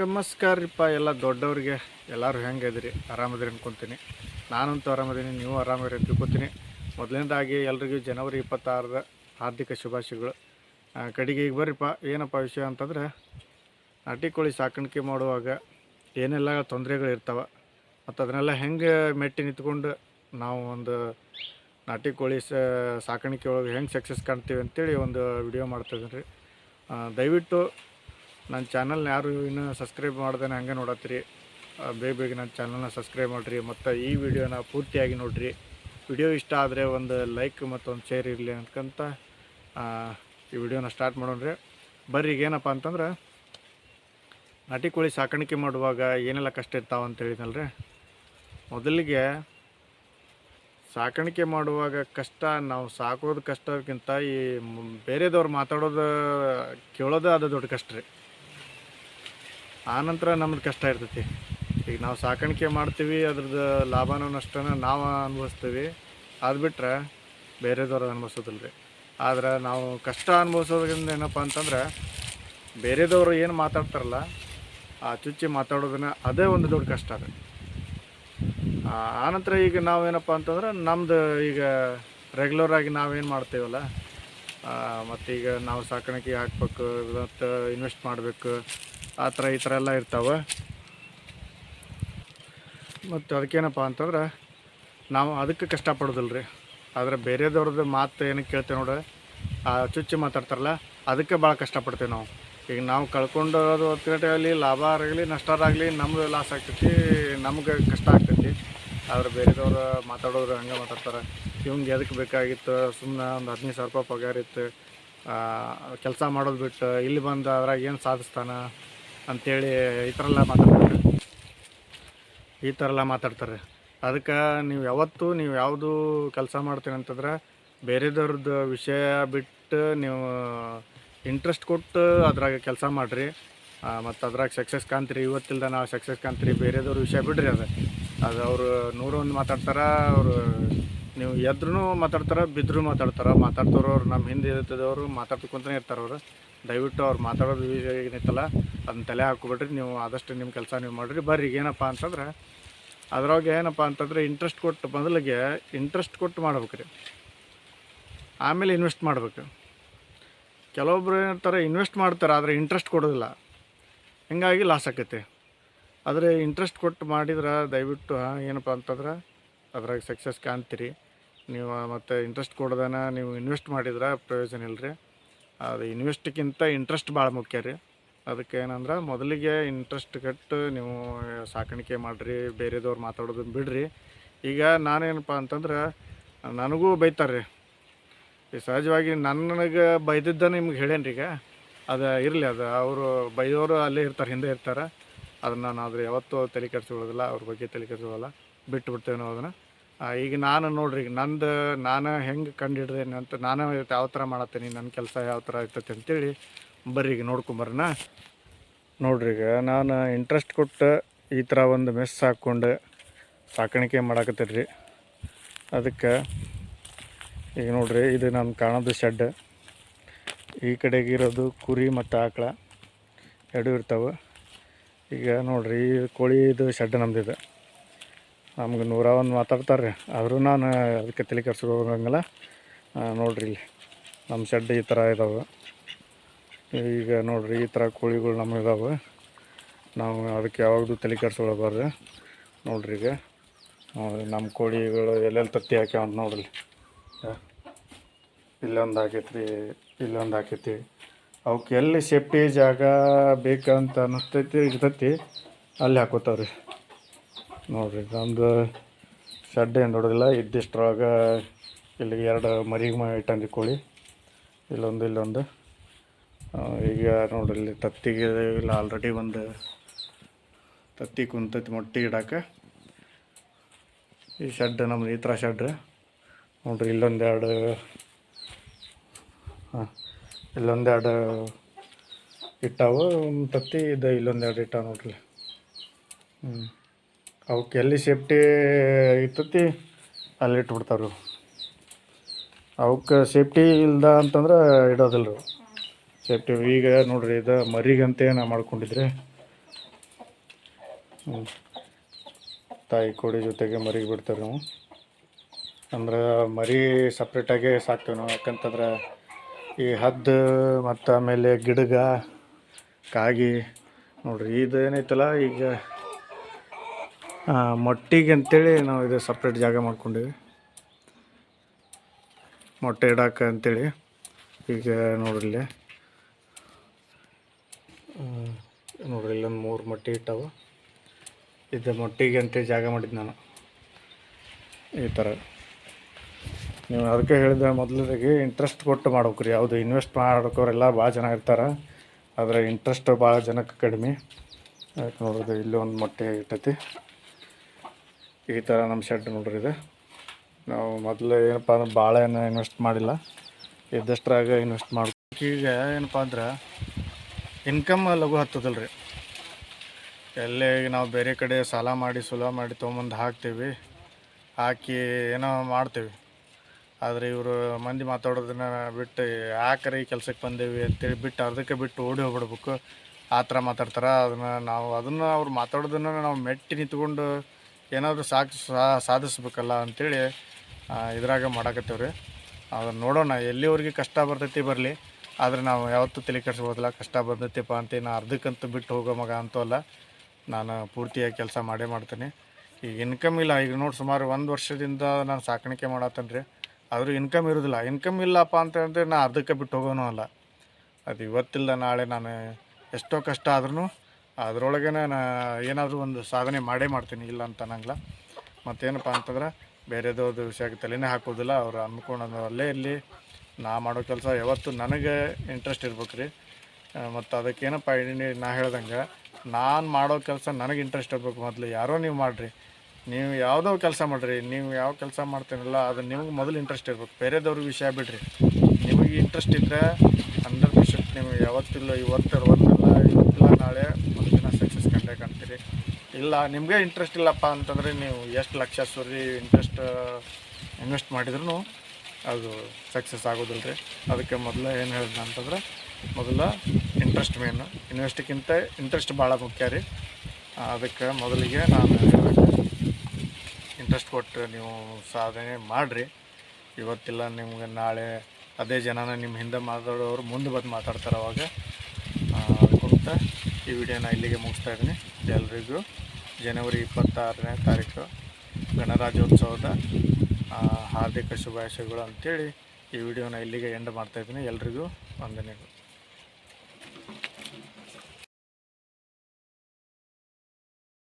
ನಮಸ್ಕಾರ ರೀಪ್ಪ ಎಲ್ಲ ದೊಡ್ಡವ್ರಿಗೆ. ಎಲ್ಲರೂ ಹೆಂಗೆ ಇದ್ರಿ? ಆರಾಮದಿರಿ ಅನ್ಕೊತೀನಿ. ನಾನಂತೂ ಆರಾಮದೀನಿ ನೀವು ಆರಾಮಿರಿ ಅಂತ ತಿಳ್ಕೊತೀನಿ. ಮೊದಲನೇದಾಗಿ ಎಲ್ರಿಗೂ ಜನವರಿ ಇಪ್ಪತ್ತಾರರ ಹಾರ್ದಿಕ ಶುಭಾಶಯಗಳು. ಕಡೆಗೆ ಈಗ ಬರ್ರಿಪ್ಪ ಏನಪ್ಪ ವಿಷಯ ಅಂತಂದ್ರೆ, ನಾಟಿ ಕೋಳಿ ಸಾಕಾಣಿಕೆ ಮಾಡುವಾಗ ಏನೆಲ್ಲ ತೊಂದರೆಗಳು ಇರ್ತಾವೆ, ಮತ್ತು ಅದನ್ನೆಲ್ಲ ಹೆಂಗೆ ಮೆಟ್ಟಿ ನಿಂತ್ಕೊಂಡು ನಾವು ಒಂದು ನಾಟಿ ಕೋಳಿ ಸಾಕಾಣಿಕೆ ಒಳಗೆ ಹೆಂಗೆ ಸಕ್ಸಸ್ ಕಾಣ್ತೀವಿ ಅಂತೇಳಿ ಒಂದು ವಿಡಿಯೋ ಮಾಡ್ತಾಯಿದ್ದೀನಿ ರೀ ದಯವಿಟ್ಟು ನನ್ನ ಚಾನಲ್ನ ಯಾರು ಇನ್ನೂ ಸಬ್ಸ್ಕ್ರೈಬ್ ಮಾಡ್ದೇನೆ ಹಂಗೆ ನೋಡತ್ತೀರಿ. ಬೇಗ ಬೇಗ ನನ್ನ ಚಾನಲ್ನ ಸಬ್ಸ್ಕ್ರೈಬ್ ಮಾಡಿರಿ ಮತ್ತು ಈ ವಿಡಿಯೋನ ಪೂರ್ತಿಯಾಗಿ ನೋಡಿರಿ. ವಿಡಿಯೋ ಇಷ್ಟ ಆದರೆ ಒಂದು ಲೈಕ್ ಮತ್ತು ಒಂದು ಶೇರ್ ಇರಲಿ ಆ, ಈ ವಿಡಿಯೋನ ಸ್ಟಾರ್ಟ್ ಮಾಡೋಣ್ರಿ ಬರ್ರಿ ಈಗ ಏನಪ್ಪ ಅಂತಂದ್ರೆ ನಾಟಿ ಕೋಳಿ ಸಾಕಾಣಿಕೆ ಮಾಡುವಾಗ ಏನೆಲ್ಲ ಕಷ್ಟ ಇರ್ತಾವೆ ಅಂತ ಹೇಳಿದ್ನಲ್ರಿ ಮೊದಲಿಗೆ ಸಾಕಾಣಿಕೆ ಮಾಡುವಾಗ ಕಷ್ಟ ನಾವು ಸಾಕೋದು ಕಷ್ಟಕ್ಕಿಂತ ಈ ಬೇರೆದವ್ರು ಮಾತಾಡೋದು ಕೇಳೋದು ಅದು ದೊಡ್ಡ ಕಷ್ಟ ರೀ. ಆನಂತರ ನಮ್ದು ಕಷ್ಟ ಇರ್ತೈತಿ. ಈಗ ನಾವು ಸಾಕಾಣಿಕೆ ಮಾಡ್ತೀವಿ, ಅದ್ರದ್ದು ಲಾಭನೂ ನಷ್ಟನ ನಾವು ಅನುಭವಿಸ್ತೀವಿ. ಅದು ಬಿಟ್ರೆ ಬೇರೆದವ್ರು ಅನುಭವಿಸೋದಿಲ್ಲ ರೀ ಆದ್ರೆ ನಾವು ಕಷ್ಟ ಅನುಭವಿಸೋದ್ರಿಂದ ಏನಪ್ಪ ಅಂತಂದ್ರೆ, ಬೇರೆದವರು ಏನು ಮಾತಾಡ್ತಾರಲ್ಲ, ಆ ಚುಚ್ಚಿ ಮಾತಾಡೋದನ್ನ ಅದೇ ಒಂದು ದೊಡ್ಡ ಕಷ್ಟ ಅದು. ಆನಂತರ ಈಗ ನಾವೇನಪ್ಪ ಅಂತಂದ್ರೆ ನಮ್ಮದು ಈಗ ರೆಗ್ಯುಲರ್ ಆಗಿ ನಾವೇನು ಮಾಡ್ತೀವಲ್ಲ ಮತ್ತು ಈಗ ನಾವು ಸಾಕಾಣಿಕೆ ಹಾಕ್ಬೇಕು, ಮತ್ತು ಇನ್ವೆಸ್ಟ್ ಮಾಡಬೇಕು, ಆ ಥರ ಈ ಥರ ಎಲ್ಲ ಇರ್ತಾವೆ. ಮತ್ತು ಅದಕ್ಕೇನಪ್ಪ ಅಂತಂದ್ರೆ, ನಾವು ಅದಕ್ಕೆ ಕಷ್ಟಪಡೋದಿಲ್ಲ ರೀ ಆದರೆ ಬೇರೆದವ್ರದ್ದು ಮಾತು ಏನಕ್ಕೆ ಕೇಳ್ತೇವೆ ನೋಡ್ರಿ, ಆ ಚುಚ್ಚಿ ಮಾತಾಡ್ತಾರಲ್ಲ, ಅದಕ್ಕೆ ಭಾಳ ಕಷ್ಟಪಡ್ತೇವೆ ನಾವು. ಈಗ ನಾವು ಕಳ್ಕೊಂಡೋದು ಆಗಲಿ, ಲಾಭ ಆಗಲಿ, ನಷ್ಟ ಆಗಲಿ, ನಮ್ದು ಲಾಸ್ ಆಗ್ತೈತಿ, ನಮ್ಗೆ ಕಷ್ಟ ಆಗ್ತೈತಿ. ಆದ್ರೆ ಬೇರೆದವ್ರು ಮಾತಾಡೋರು ಹಂಗೆ ಮಾತಾಡ್ತಾರೆ. ಇವಂಗೆ ಎದಕ್ಕೆ ಬೇಕಾಗಿತ್ತು? ಸುಮ್ಮನೆ ಒಂದು ಹದಿನೈದು ಸಾವಿರ ರೂಪಾಯಿ ಪಗಾರ ಇತ್ತು. ಕೆಲಸ ಮಾಡೋದು ಬಿಟ್ಟು ಇಲ್ಲಿ ಬಂದು ಅದ್ರಾಗ ಏನು ಸಾಧಿಸ್ತಾನೆ ಅಂಥೇಳಿ ಈ ಥರ ಎಲ್ಲ ಮಾತಾಡ್ತಾರೆ. ಈ ಥರ ಎಲ್ಲ ಮಾತಾಡ್ತಾರೆ. ಅದಕ್ಕೆ ನೀವು ಯಾವತ್ತೂ ನೀವು ಯಾವುದು ಕೆಲಸ ಮಾಡ್ತೀನಿ ಅಂತಂದ್ರೆ ಬೇರೆದವ್ರದ್ದು ವಿಷಯ ಬಿಟ್ಟು ನೀವು ಇಂಟ್ರೆಸ್ಟ್ ಕೊಟ್ಟು ಅದ್ರಾಗ ಕೆಲಸ ಮಾಡಿರಿ. ಮತ್ತು ಅದ್ರಾಗ ಸಕ್ಸಸ್ ಕಾಣ್ತೀರಿ. ಇವತ್ತಿಲ್ದ ನಾವು ಸಕ್ಸಸ್ ಕಾಣ್ತೀರಿ. ಬೇರೆದವ್ರ ವಿಷಯ ಬಿಡ್ರಿ ಅದು. ಅದು ಅವರು ನೂರೊಂದು ಮಾತಾಡ್ತಾರೆ, ಅವರು ನೀವು ಎದ್ರೂ ಮಾತಾಡ್ತಾರೆ ಬಿದ್ದರೂ ಮಾತಾಡ್ತಾರೆ. ಮಾತಾಡ್ತವ್ರು ಅವ್ರು ನಮ್ಮ ಹಿಂದೆ ಇರ್ತದವರು ಮಾತಾಡ್ತಕ್ಕಂತಲೇ ಇರ್ತಾರೆ ಅವರು. ದಯವಿಟ್ಟು ಅವ್ರು ಮಾತಾಡೋದು ಏನೈತಲ್ಲ ಅದನ್ನ ತಲೆ ಹಾಕ್ಕೊಬಿಡ್ರಿ ನೀವು ಆದಷ್ಟು ನಿಮ್ಮ ಕೆಲಸ ನೀವು ಮಾಡಿರಿ. ಬರ್ರಿ ಏನಪ್ಪ ಅಂತಂದ್ರೆ ಅದ್ರೊಳಗೆ ಏನಪ್ಪ ಅಂತಂದ್ರೆ ಇಂಟ್ರೆಸ್ಟ್ ಕೊಟ್ಟು ಮೊದಲಿಗೆ ಇಂಟ್ರೆಸ್ಟ್ ಕೊಟ್ಟು ಮಾಡ್ಬೇಕು ರೀ. ಆಮೇಲೆ ಇನ್ವೆಸ್ಟ್ ಮಾಡ್ಬೇಕು. ಕೆಲವೊಬ್ರು ಏನಿರ್ತಾರೆ ಇನ್ವೆಸ್ಟ್ ಮಾಡ್ತಾರೆ, ಆದರೆ ಇಂಟ್ರೆಸ್ಟ್ ಕೊಡೋದಿಲ್ಲ. ಹೀಗಾಗಿ ಲಾಸ್ ಆಕೈತಿ. ಆದರೆ ಇಂಟ್ರೆಸ್ಟ್ ಕೊಟ್ಟು ಮಾಡಿದ್ರೆ ದಯವಿಟ್ಟು ಏನಪ್ಪ ಅಂತಂದ್ರೆ ಅದ್ರಾಗ ಸಕ್ಸಸ್ ಕಾಣ್ತೀರಿ. ನೀವು ಮತ್ತು ಇಂಟ್ರೆಸ್ಟ್ ಕೊಡೋದನ್ನ ನೀವು ಇನ್ವೆಸ್ಟ್ ಮಾಡಿದ್ರೆ ಪ್ರಯೋಜನ ಇಲ್ಲ ರೀ ಅದು ಇನ್ವೆಸ್ಟ್ಗಿಂತ ಇಂಟ್ರೆಸ್ಟ್ ಭಾಳ ಮುಖ್ಯ ರೀ. ಅದಕ್ಕೆ ಏನಂದ್ರೆ ಮೊದಲಿಗೆ ಇಂಟ್ರೆಸ್ಟ್ ಕಟ್ಟು ನೀವು ಸಾಕಾಣಿಕೆ ಮಾಡಿರಿ, ಬೇರೆದವ್ರು ಮಾತಾಡೋದನ್ನ ಬಿಡ್ರಿ. ಈಗ ನಾನೇನಪ್ಪ ಅಂತಂದ್ರೆ ನನಗೂ ಬೈತಾರೆ ರೀ ಈ ಸಹಜವಾಗಿ ನನಗೆ ಬೈದಿದ್ದ ನಿಮ್ಗೆ ಹೇಳೇನ್ರಿ ಈಗ ಅದು ಇರಲಿ, ಅದು ಅವರು ಬೈದವರು ಅಲ್ಲೇ ಇರ್ತಾರೆ, ಹಿಂದೆ ಇರ್ತಾರೆ. ಅದನ್ನು ನಾನು ಆದ್ರೆ ಯಾವತ್ತೂ ತಲೆ ಕೆಡಿಸ್ಕೊಳ್ಳೋದಿಲ್ಲ, ಅವ್ರ ಬಗ್ಗೆ ತಲೆ ಕೆಡಿಸ್ಕೊಳ್ಳಲ್ಲ ಬಿಟ್ಟು ಬಿಡ್ತೇವೆ ನಾವು ಅದನ್ನು ಈಗ ನಾನು ನೋಡ್ರಿ, ಈಗ ನಂದು, ನಾನು ಹೆಂಗೆ ಕಂಡು ಅಂತ, ನಾನು ಯಾವ ಥರ ಮಾಡತ್ತೀನಿ, ನನ್ನ ಕೆಲಸ ಯಾವ ಥರ ಇರ್ತೈತೆ ಅಂತೇಳಿ ಬರ್ರಿ ಈಗ ನೋಡ್ಕೊಂಬರೋಣ ನೋಡ್ರಿ ಈಗ ನಾನು ಇಂಟ್ರೆಸ್ಟ್ ಕೊಟ್ಟು ಈ ಥರ ಒಂದು ಮೆಸ್ ಹಾಕ್ಕೊಂಡು ಸಾಕಾಣಿಕೆ ಮಾಡಾಕತ್ತೀರಿ ಅದಕ್ಕೆ ಈಗ ನೋಡ್ರಿ, ಇದು ನಾನು ಕಾಣೋದು ಶೆಡ್ ಈ ಕಡೆಗಿರೋದು ಕುರಿ ಮತ್ತು ಆಕಳ ಎರಡು ಇರ್ತಾವೆ. ಈಗ ನೋಡಿರಿ, ಈ ಕೋಳಿದು ಶೆಡ್ ನಮ್ದಿದೆ ನಮ್ಗೆ ನೂರ ಒಂದು ಮಾತಾಡ್ತಾರೆ ರೀ ಆದರೂ ನಾನು ಅದಕ್ಕೆ ತಲೆ ಕೆಡ್ಸ್ಕೊಳಂಗಿಲ್ಲ. ನೋಡಿರಿ ಇಲ್ಲಿ. ನಮ್ಮ ಶೆಡ್ ಈ ಥರ ಇದಾವೆ. ಈಗ ನೋಡಿರಿ, ಈ ಥರ ಕೋಳಿಗಳು ನಮ್ಗೆ ಇದಾವೆ. ನಾವು ಅದಕ್ಕೆ ಯಾವಾಗಲೂ ತಲೆ ಕೆಡ್ಸ್ಕೊಳ್ಬಾರ್ದು. ನೋಡ್ರಿ ಈಗ. ನಮ್ಮ ಕೋಳಿಗಳು ಎಲ್ಲೆಲ್ಲಿ ತತ್ತಿ ಹಾಕ್ಯಾವಂತ ನೋಡ್ರಿ ಇಲ್ಲೊಂದು ಹಾಕೈತ್ರಿ, ಇಲ್ಲೊಂದು ಹಾಕೈತಿ. ಅವಕ್ಕೆ ಎಲ್ಲಿ ಸೇಫ್ಟಿ ಜಾಗ ಬೇಕಂತ ಅನ್ನಿಸ್ತೈತಿ, ಇರ್ತೈತಿ, ಅಲ್ಲಿ ಹಾಕೋತಾವ್ರಿ. ನೋಡಿರಿ, ನಮ್ದು ಶೆಡ್ ಏನು ದೊಡ್ಡದಿಲ್ಲ, ಇದ್ದಿಷ್ಟರೊಳಗೆ ಇಲ್ಲಿ ಎರಡು ಮರಿಗೆ ಇಟ್ಟಂದಿ ಕೋಳಿ. ಇಲ್ಲೊಂದು ಇಲ್ಲೊಂದು. ಈಗ ನೋಡ್ರಿ, ಇಲ್ಲಿ ತತ್ತಿಗೆ ಇಲ್ಲ ಆಲ್ರೆಡಿ ಒಂದು ತತ್ತಿ ಕುಂತೈತಿ ಮೊಟ್ಟೆ ಇಡಕ್ಕೆ ಈ ಶೆಡ್ ನಮ್ದು ಈ ಥರ ಶೆಡ್ ನೋಡ್ರಿ ಇಲ್ಲೊಂದೆರಡು ಹಾಂ ಇಲ್ಲೊಂದೆರಡು ಇಟ್ಟಾವು ತತ್ತಿ ಇದು ಇಲ್ಲೊಂದೆರಡು ಇಟ್ಟಾವ ನೋಡ್ರಿ. ಹ್ಞೂ ಅವಕ್ಕೆ ಎಲ್ಲಿ ಸೇಫ್ಟಿ ಇರ್ತತಿ, ಅಲ್ಲಿ ಇಟ್ಬಿಡ್ತಾವ್ರಿ. ಅವಕ್ಕೆ ಸೇಫ್ಟಿ ಇಲ್ದ ಅಂತಂದ್ರೆ ಇಡೋದಿಲ್ಲ ಸೇಫ್ಟಿ ಈಗ ನೋಡ್ರಿ ಇದು ಮರಿಗಂತೆ ನಾ ಮಾಡ್ಕೊಂಡಿದ್ರೆ. ಹ್ಞೂ ತಾಯಿ ಕೋಡಿ ಜೊತೆಗೆ ಮರಿಗೆ ಬಿಡ್ತಾರೆ ನಾವು. ಅಂದ್ರೆ ಮರಿ ಸಪ್ರೇಟಾಗೆ ಸಾಕ್ತೇವೆ ನಾವು, ಯಾಕಂತಂದ್ರೆ ಈ ಹದ್ದು ಮತ್ತು ಆಮೇಲೆ ಗಿಡಗ, ಕಾಗಿ, ನೋಡ್ರಿ ಇದು ಏನೈತಲ್ಲ, ಈಗ ಮೊಟ್ಟಿಗೆ ಅಂತೇಳಿ ನಾವು ಇದು ಸಪ್ರೇಟ್ ಜಾಗ ಮಾಡ್ಕೊಂಡೀವಿ. ಮೊಟ್ಟೆ ಇಡಕ್ಕೆ ಅಂತೇಳಿ, ಈಗ ನೋಡ್ರಿ ನೋಡ್ರಿ ಇಲ್ಲೊಂದು ಮೂರು ಮೊಟ್ಟೆ ಇಟ್ಟವು. ಇದು ಮೊಟ್ಟಿಗೆ ಅಂತೇಳಿ ಜಾಗ ಮಾಡಿದ್ದು ನಾನು. ಈ ಥರ ನೀವು ಅದಕ್ಕೆ ಹೇಳಿದ ಮೊದಲಿಗೆ ಇಂಟ್ರೆಸ್ಟ್ ಕೊಟ್ಟು ಮಾಡ್ಬೇಕು ರೀ ಯಾವುದು ಇನ್ವೆಸ್ಟ್ ಮಾಡ್ಕೋರೆಲ್ಲ ಭಾಳ ಜನ ಇರ್ತಾರೆ. ಆದರೆ ಇಂಟ್ರೆಸ್ಟ್ ಭಾಳ ಜನಕ್ಕೆ ಕಡಿಮೆ. ಯಾಕೆ ನೋಡೋದು ಇಲ್ಲಿ ಒಂದು ಮೊಟ್ಟೆ ಇಟ್ಟೈತಿ. ಈ ಥರ ನಮ್ಮ ಶೆಡ್ ನೋಡ್ರಿ ಇದು. ನಾವು ಮೊದಲು ಏನಪ್ಪ ಅಂದ್ರೆ ಭಾಳ ಏನು ಇನ್ವೆಸ್ಟ್ ಮಾಡಿಲ್ಲ. ಇದ್ದಷ್ಟ್ರಾಗ ಇನ್ವೆಸ್ಟ್ ಮಾಡ್ಬೇಕು ಈಗ ಏನಪ್ಪ ಅಂದ್ರೆ ಇನ್ಕಮ್ ಲಘು ಹತ್ತದಲ್ಲ ರೀ ಎಲ್ಲೇ ನಾವು ಬೇರೆ ಕಡೆ ಸಾಲ ಮಾಡಿ, ಸುಲ ಮಾಡಿ ತೊಗೊಂಬಂದು ಹಾಕ್ತೀವಿ. ಹಾಕಿ ಏನೋ ಮಾಡ್ತೀವಿ. ಆದರೆ ಇವರು ಮಂದಿ ಮಾತಾಡೋದನ್ನ ಬಿಟ್ಟು ಯಾಕರೆ ಈ ಕೆಲಸಕ್ಕೆ ಬಂದೇವಿ ಅಂತೇಳಿ ಬಿಟ್ಟು ಅರ್ಧಕ್ಕೆ ಬಿಟ್ಟು ಓಡಿ ಹೋಗ್ಬಿಡ್ಬೇಕು. ಆ ಥರ ಮಾತಾಡ್ತಾರೆ. ಅದನ್ನು ನಾವು ಅದನ್ನು ಅವ್ರು ಮಾತಾಡೋದನ್ನು ನಾವು ಮೆಟ್ಟಿ ನಿಂತ್ಕೊಂಡು ಏನಾದರೂ ಸಾಕ್ ಸಾಧಿಸ್ಬೇಕಲ್ಲ ಅಂತೇಳಿ ಆ, ಇದ್ರಾಗ ಮಾಡಾಕತ್ತೇವೆ ರೀ ಅದನ್ನು ನೋಡೋಣ ಎಲ್ಲಿವರೆಗೆ ಕಷ್ಟ ಬರ್ತೈತಿ ಬರಲಿ. ಆದರೆ ನಾವು ಯಾವತ್ತೂ ತಲೆ ಕೆಡಿಸ್ಬೋದಲ್ಲ ಕಷ್ಟ ಬಂದೈತಿಪ್ಪ ಅಂತ ನಾನು ಅರ್ಧಕ್ಕಂತೂ ಬಿಟ್ಟು ಹೋಗೋ ಮಗ ಅಂತೂ ಅಲ್ಲ. ನಾನು ಪೂರ್ತಿಯಾಗಿ ಕೆಲಸ ಮಾಡೇ ಮಾಡ್ತೀನಿ. ಈಗ ಇನ್ಕಮ್ ಇಲ್ಲ ಈಗ ನೋಡಿ ಸುಮಾರು ಒಂದು ವರ್ಷದಿಂದ ನಾನು ಸಾಕಾಣಿಕೆ ಮಾಡತ್ತೇನೆ ರೀ ಆದರೂ ಇನ್ಕಮ್ ಇರೋದಿಲ್ಲ. ಇನ್ಕಮ್ ಇಲ್ಲಪ್ಪ ಅಂತಂದರೆ ನಾನು ಅರ್ಧಕ್ಕೆ ಬಿಟ್ಟು ಹೋಗೋನು ಅಲ್ಲ. ಅದು ಇವತ್ತಿಲ್ಲ, ನಾಳೆ ನಾನು ಎಷ್ಟೋ ಕಷ್ಟ ಆದ್ರೂ ಅದರೊಳಗೆ ನಾನು ಏನಾದರೂ ಒಂದು ಸಾಧನೆ ಮಾಡೇ ಮಾಡ್ತೀನಿ, ಇಲ್ಲ ಅಂತ ಅನ್ನಂಗಿಲ್ಲ. ಮತ್ತೇನಪ್ಪ ಅಂತಂದ್ರೆ ಬೇರೆದವ್ರದ್ದು ವಿಷಯಕ್ಕೆ ತಲೆನೇ ಹಾಕೋದಿಲ್ಲ. ಅವ್ರು ಅಲ್ಲೇ ಇಲ್ಲಿ ನಾ ಮಾಡೋ ಕೆಲಸ ಯಾವತ್ತು ನನಗೆ ಇಂಟ್ರೆಸ್ಟ್ ಇರ್ಬೇಕು ರೀ. ಮತ್ತು ಅದಕ್ಕೇನಪ್ಪ ಇನ್ನಿ ನಾ ಹೇಳ್ದಂಗೆ ನಾನು ಮಾಡೋ ಕೆಲಸ ನನಗೆ ಇಂಟ್ರೆಸ್ಟ್ ಇರಬೇಕು ಮೊದಲು. ಯಾರೋ ನೀವು ಮಾಡಿರಿ. ನೀವು ಯಾವುದೋ ಕೆಲಸ ಮಾಡಿರಿ, ನೀವು ಯಾವ ಕೆಲಸ ಮಾಡ್ತೀನಲ್ಲ ಅದು ನಿಮ್ಗೆ ಮೊದಲು ಇಂಟ್ರೆಸ್ಟ್ ಇರ್ಬೇಕು. ಬೇರೆದವ್ರಿಗೆ ವಿಷಯ ಬಿಡ್ರಿ. ನಿಮಗೆ ಇಂಟ್ರೆಸ್ಟ್ ಇದ್ದರೆ ಹಂಡ್ರೆಡ್ ಪರ್ಸೆಂಟ್ ನೀವು ಯಾವತ್ತಿಲ್ಲ, ಇವತ್ತು ಒಂದಲ್ಲ ಇವತ್ತಿಲ್ಲ ನಾಳೆ ಒಂದು ದಿನ ಸಕ್ಸಸ್ ಕಂಡೇ ಕಾಣ್ತೀರಿ. ಇಲ್ಲ, ನಿಮಗೆ ಇಂಟ್ರೆಸ್ಟ್ ಇಲ್ಲಪ್ಪ ಅಂತಂದರೆ ನೀವು ಎಷ್ಟು ಲಕ್ಷ ಸುರಿ ಇಂಟ್ರೆಸ್ಟ್ ಇನ್ವೆಸ್ಟ್ ಮಾಡಿದ್ರೂ ಅದು ಸಕ್ಸಸ್ ಆಗೋದಿಲ್ಲ ರೀ ಅದಕ್ಕೆ ಮೊದಲು ಏನು ಹೇಳಿದ್ನ ಅಂತಂದ್ರೆ, ಮೊದಲು ಇಂಟ್ರೆಸ್ಟ್ ಮೇನು ಇನ್ವೆಸ್ಟ್ಗಿಂತ ಇಂಟ್ರೆಸ್ಟ್ ಭಾಳ ಮುಖ್ಯ ರೀ. ಅದಕ್ಕೆ ಮೊದಲಿಗೆ ನಾನು ಇಂಟ್ರೆಸ್ಟ್ ಕೊಟ್ಟು ನೀವು ಸಾಧನೆ ಮಾಡಿರಿ. ಇವತ್ತಿಲ್ಲ ನಿಮ್ಗೆ ನಾಳೆ ಅದೇ ಜನನ ನಿಮ್ಮ ಹಿಂದೆ ಮಾತಾಡೋರು ಮುಂದೆ ಬಂದು ಮಾತಾಡ್ತಾರೆ ಅವಾಗ. ಅದಕ್ಕಂತ ಈ ವಿಡಿಯೋನ ಇಲ್ಲಿಗೆ ಮುಗಿಸ್ತಾ ಇದ್ದೀನಿ. ಎಲ್ರಿಗೂ ಜನವರಿ ಇಪ್ಪತ್ತಾರನೇ ತಾರೀಕು ಗಣರಾಜ್ಯೋತ್ಸವದ ಹಾರ್ದಿಕ ಶುಭಾಶಯಗಳು ಅಂತೇಳಿ ಈ ವಿಡಿಯೋನ ಇಲ್ಲಿಗೆ ಎಂಡ್ ಮಾಡ್ತಾಯಿದ್ದೀನಿ ಎಲ್ರಿಗೂ ವಂದನೆಗಳು.